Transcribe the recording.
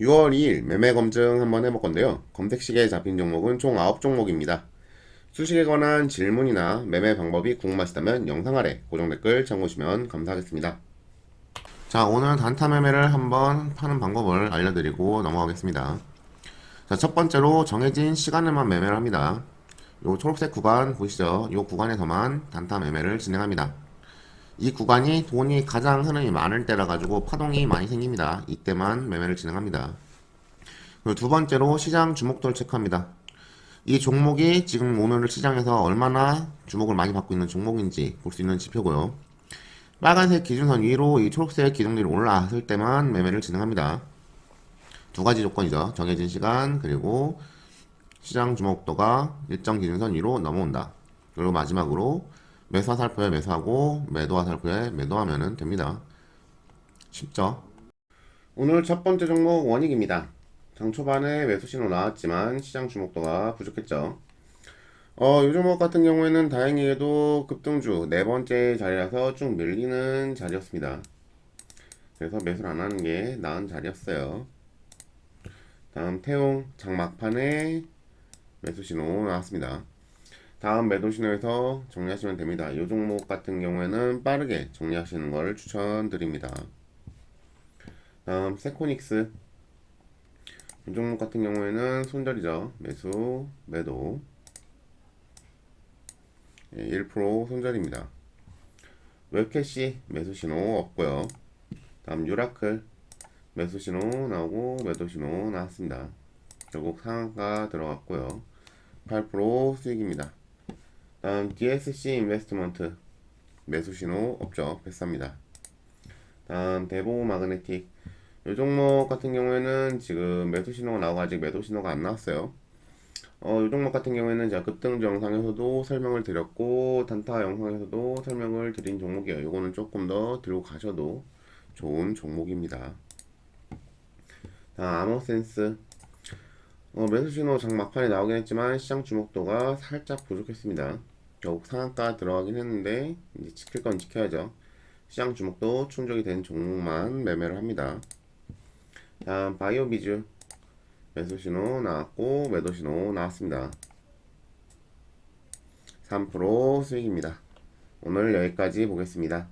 6월 2일 매매 검증 한번 해볼 건데요. 검색식에 잡힌 종목은 총 9종목입니다. 수식에 관한 질문이나 매매 방법이 궁금하시다면 영상 아래 고정 댓글 참고하시면 감사하겠습니다. 자, 오늘 단타 매매를 한번 파는 방법을 알려드리고 넘어가겠습니다. 자, 첫 번째로 정해진 시간에만 매매를 합니다. 요 초록색 구간 보시죠? 요 구간에서만 단타 매매를 진행합니다. 이 구간이 돈이 가장 흐름이 많을 때라 가지고 파동이 많이 생깁니다. 이때만 매매를 진행합니다. 그리고 두 번째로 시장 주목도를 체크합니다. 이 종목이 지금 오늘 시장에서 얼마나 주목을 많이 받고 있는 종목인지 볼 수 있는 지표고요. 빨간색 기준선 위로 이 초록색 기둥들이 올라왔을 때만 매매를 진행합니다. 두 가지 조건이죠. 정해진 시간 그리고 시장 주목도가 일정 기준선 위로 넘어온다. 그리고 마지막으로 매수 화살표에 매수하고 매도 화살표에 매도하면 됩니다. 쉽죠? 오늘 첫 번째 종목 원익입니다. 장 초반에 매수 신호 나왔지만 시장 주목도가 부족했죠. 어, 이 종목 같은 경우에는 다행히도 급등주 네 번째 자리라서 쭉 밀리는 자리였습니다. 그래서 매수를 안 하는 게 나은 자리였어요. 다음 태용 장막판에 매수 신호 나왔습니다. 다음 매도 신호에서 정리하시면 됩니다. 이 종목 같은 경우에는 빠르게 정리하시는 걸 추천드립니다. 다음 세코닉스 이 종목 같은 경우에는 손절이죠. 매수, 매도 1% 손절입니다. 웹캐시 매수 신호 없고요. 다음 유라클 매수 신호 나오고 매도 신호 나왔습니다. 결국 상한가 들어갔고요. 8% 수익입니다. 다음 DSC 인베스트먼트 매수 신호 없죠. 패스합니다. 다음 대보 마그네틱 이 종목 같은 경우에는 지금 매수 신호가 나오고 아직 매도 신호가 안 나왔어요. 어, 이 종목 같은 경우에는 제가 급등주 영상에서도 설명을 드렸고 단타 영상에서도 설명을 드린 종목이에요. 이거는 조금 더 들고 가셔도 좋은 종목입니다. 다음 아머센스 어, 매수 신호 장막판에 나오긴 했지만 시장 주목도가 살짝 부족했습니다. 결국 상한가 들어가긴 했는데 이제 지킬 건 지켜야죠. 시장 주목도 충족이 된 종목만 매매를 합니다. 다음 바이오비즈 매수 신호 나왔고 매도 신호 나왔습니다. 3% 수익입니다. 오늘 여기까지 보겠습니다.